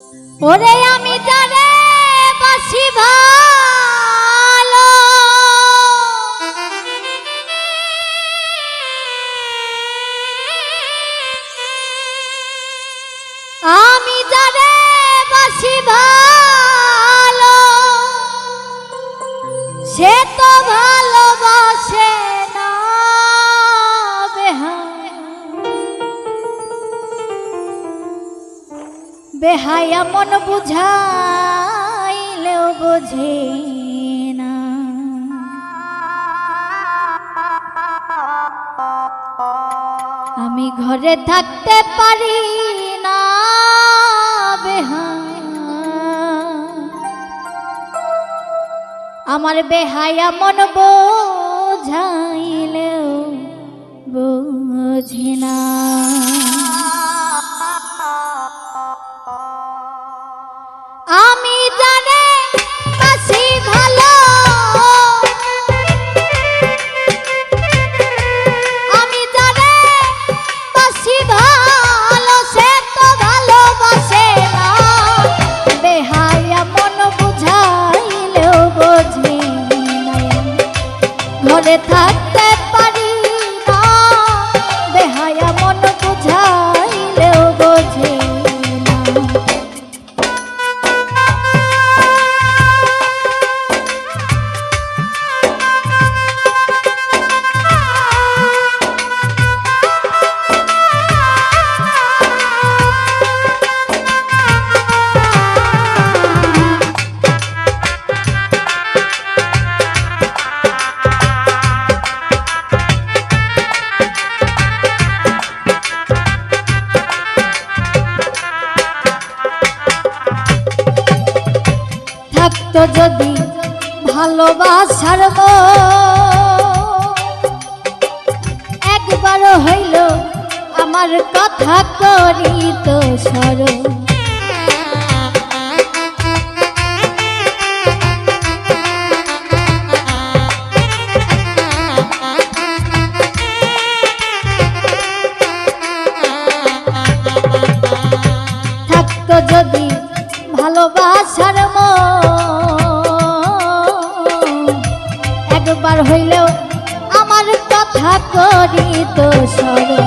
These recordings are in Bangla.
ওরে আমি জানে বাসি ভালো। আমি জানে বাসি ভালো। বেহায়া মন বুঝাইলেও বোঝে না। আমি ঘরে থাকতে পারি না আমার বেহায়া মন বোঝাইলেও থাকতো যদি ভালোবাসার একবার হইল আমার কথা তো স্মরণ একবার হইলেও আমার কথা তো স্মরণ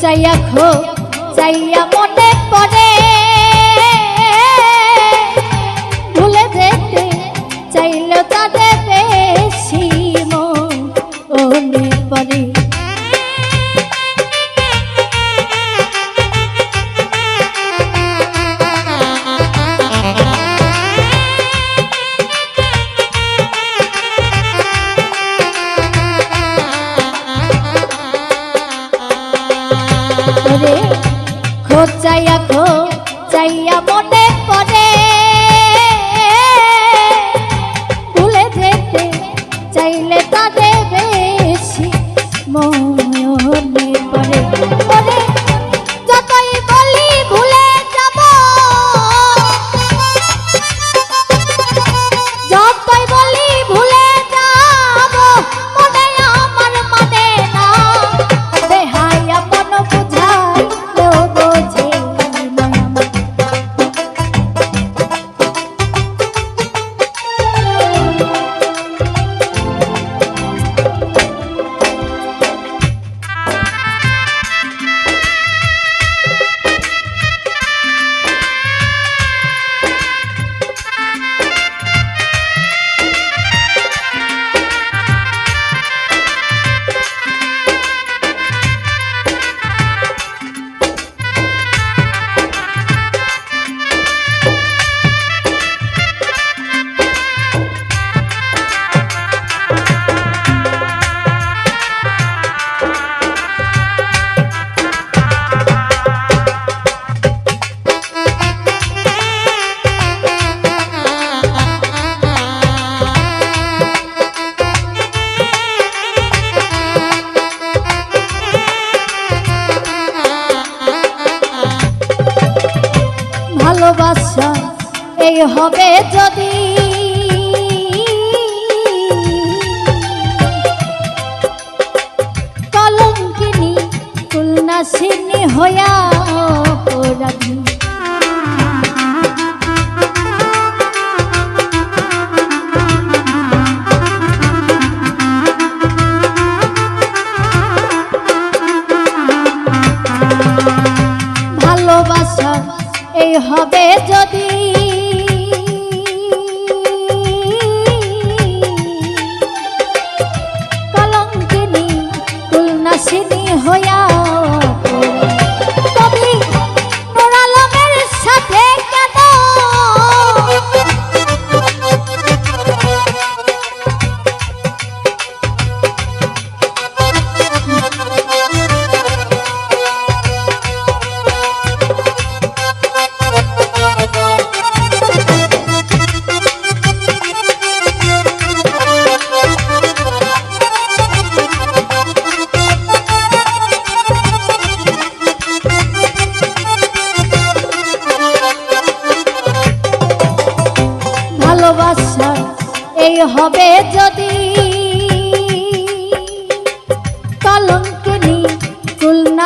খোঁচাইয়া খো চাইয়া মনে পড়ে। ভুলে যেতে চাইল তাদের বেশি মন মনে পড়ে ও ভালোবাসা এই হবে যদি। কলঙ্কিনী তুলনাসিনী হইয়া হবে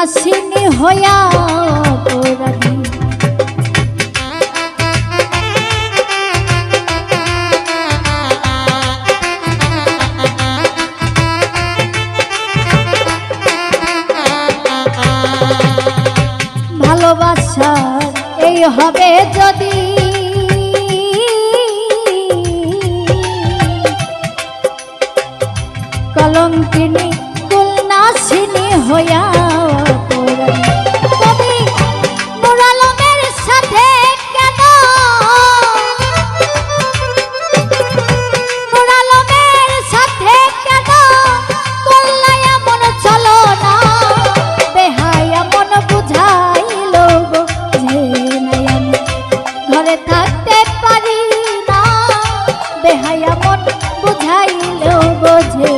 দাসিনী হইয়া অপরাধী। ভালোবাসার এই হবে যদি কলঙ্কিনী কুলনাশিনী হইয়া বুঝতে পারি না। বেহায়া মন বুঝাইলেও বোঝে